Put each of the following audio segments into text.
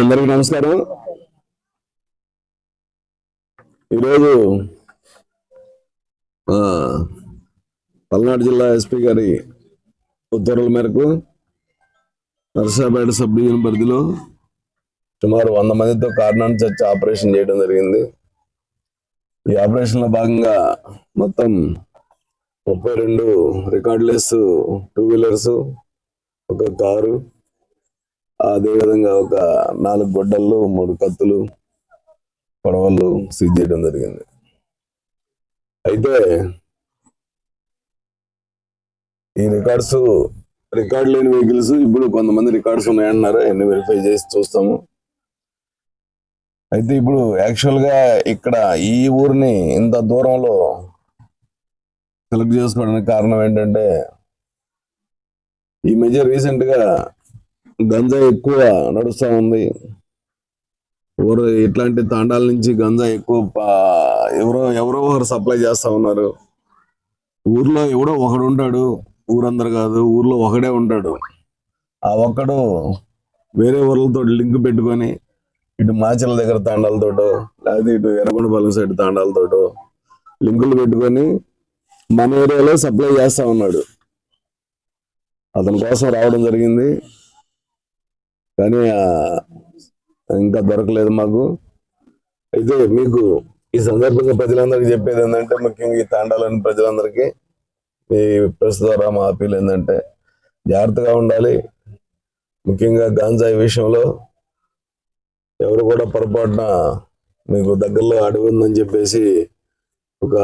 అందరికీ నమస్కారం. ఈరోజు పల్నాడు జిల్లా ఎస్పీ గారి ఉత్తర్వుల మేరకు నర్సాపేట సబ్ డివిజన్ పరిధిలో సుమారు వంద మందితో కారణాన్ని చర్చ ఆపరేషన్ చేయడం జరిగింది. ఈ ఆపరేషన్లో భాగంగా మొత్తం ముప్పై రెండు రికార్డులెస్ టూ వీలర్స్ ఒక కారు అదేవిధంగా ఒక నాలుగు గొడ్డళ్ళు మూడు కత్తులు పడవలు సీజ్ చేయడం జరిగింది. అయితే ఈ రికార్డ్స్ రికార్డ్ లేని వెహికల్స్ ఇప్పుడు కొంతమంది రికార్డ్స్ ఉన్నాయంటున్నారు అన్ని వెరిఫై చేసి చూస్తాము. అయితే ఇప్పుడు యాక్చువల్గా ఇక్కడ ఈ ఊరిని ఇంత దూరంలో సెలెక్ట్ చేసుకోవడానికి కారణం ఏంటంటే ఈ మధ్య రీసెంట్గా గంజా ఎక్కువ నడుస్తూ ఉంది. ఎవరు ఇట్లాంటి తాండాల నుంచి గంజా ఎక్కువ ఎవరో ఎవరో ఒకరు సప్లై చేస్తా ఉన్నారు. ఊర్లో ఎవడో ఒకడు ఉంటాడు ఊరందరు కాదు ఊర్లో ఒకడే ఉంటాడు. ఆ ఒక్కడు వేరే ఊర్లతో లింక్ పెట్టుకొని ఇటు మాచల దగ్గర తాండాలతోటో లేకపోతే ఇటు ఎర్రగొండపాలెం సైడ్ తాండాలతోటో లింకులు పెట్టుకొని మన ఏరియాలో సప్లై చేస్తా ఉన్నాడు. అతని కోసం రావడం జరిగింది. కానీ ఇంకా దొరకలేదు మాకు. అయితే మీకు ఈ సందర్భంగా ప్రజలందరికీ చెప్పేది ఏంటంటే ముఖ్యంగా ఈ తాండాలని ప్రజలందరికీ ఈ ప్రెస్ ద్వారా మా అప్పీల్ ఏంటంటే జాగ్రత్తగా ఉండాలి. ముఖ్యంగా గాంజాయి విషయంలో ఎవరు కూడా పొరపాటున మీకు దగ్గరలో అడవి ఉందని చెప్పేసి ఒక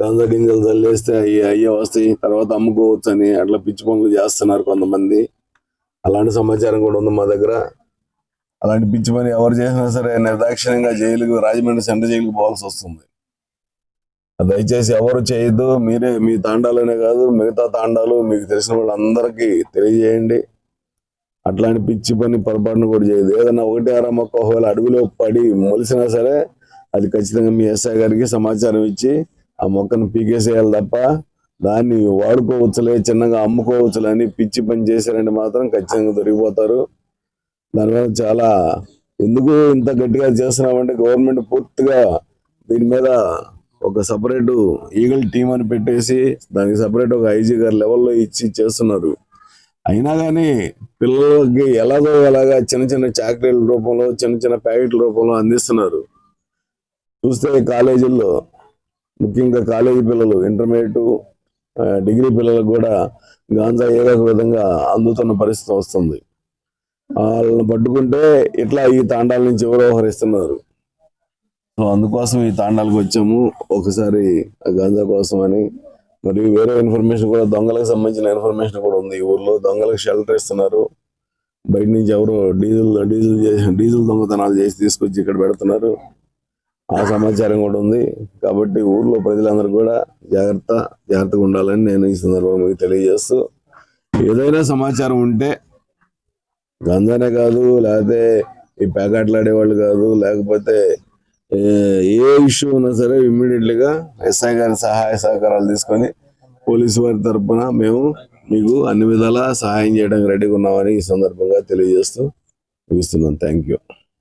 గాంజా గింజలు చల్లేస్తే అయ్యి అయ్యే వస్తాయి తర్వాత అమ్ముకోవచ్చు అని అట్లా పిచ్చి పనులు చేస్తున్నారు కొంతమంది. అలాంటి సమాచారం కూడా ఉంది మా దగ్గర. అలాంటి పిచ్చి పని ఎవరు చేసినా సరే నిర్దాక్షిణ్యంగా జైలుకు రాజమండ్రి సెంటర్ జైలుకు పోవాల్సి వస్తుంది. దయచేసి ఎవరు చేయొద్దు మీరే మీ తాండాలనే కాదు మిగతా తాండాలు మీకు తెలిసిన వాళ్ళందరికీ తెలియజేయండి. అట్లాంటి పిచ్చి పని పొరపాటును కూడా చేయదు. ఏదైనా ఒకటి అర మొక్క ఒకవేళ అడుగులో పడి మొలిసినా సరే అది ఖచ్చితంగా మీ ఎస్ఐ గారికి సమాచారం ఇచ్చి ఆ మొక్కను పీకేసేయాలి తప్ప దాన్ని వాడుకోవచ్చులే చిన్నగా అమ్ముకోవచ్చులే అని పిచ్చి పని చేశారంటే మాత్రం ఖచ్చితంగా దొరికిపోతారు. దానివల్ల చాలా ఎందుకు ఇంత గట్టిగా చేస్తున్నామంటే గవర్నమెంట్ పూర్తిగా దీని మీద ఒక సపరేటు ఈగల్ టీం అని పెట్టేసి దానికి సపరేట్ ఒక ఐజీ గారు లెవెల్లో ఇచ్చి చేస్తున్నారు. అయినా కానీ పిల్లలకి ఎలాగో ఎలాగా చిన్న చిన్న చాక్లెట్ల రూపంలో చిన్న చిన్న ప్యాకెట్ల రూపంలో అందిస్తున్నారు. చూస్తే కాలేజీల్లో ముఖ్యంగా కాలేజీ పిల్లలు ఇంటర్మీడియట్ డిగ్రీ పిల్లలకు కూడా గాంజా ఏదో ఒక విధంగా అందుతున్న పరిస్థితి వస్తుంది. వాళ్ళని పట్టుకుంటే ఇట్లా ఈ తాండాల నుంచి ఎవరో వ్యవహరిస్తున్నారు సో అందుకోసం ఈ తాండాలకు వచ్చాము. ఒకసారి ఆ గాంజా కోసం అని మరియు వేరే ఇన్ఫర్మేషన్ కూడా దొంగలకు సంబంధించిన ఇన్ఫర్మేషన్ కూడా ఉంది ఈ ఊర్లో. దొంగలకు షెల్టర్ ఇస్తున్నారు. బయట నుంచి ఎవరో డీజిల్ డీజిల్ చేసి డీజిల్ దొంగతనాలు చేసి తీసుకొచ్చి ఇక్కడ పెడుతున్నారు. ఆ సమాచారం కూడా ఉంది. కాబట్టి ఊర్లో ప్రజలందరూ కూడా జాగ్రత్త జాగ్రత్తగా ఉండాలని నేను ఈ సందర్భంగా మీకు తెలియజేస్తూ ఏదైనా సమాచారం ఉంటే గంజానే కాదు లేకపోతే ఈ ప్యాకెట్లు ఆడేవాళ్ళు కాదు లేకపోతే ఏ ఇష్యూ ఉన్నా సరే ఇమ్మీడియట్లీగా ఎస్ఐ గారి సహాయ సహకారాలు తీసుకొని పోలీసు వారి తరపున మేము మీకు అన్ని విధాలా సహాయం చేయడానికి రెడీగా ఉన్నామని ఈ సందర్భంగా తెలియజేస్తూ ముగిస్తున్నాను థ్యాంక్ యూ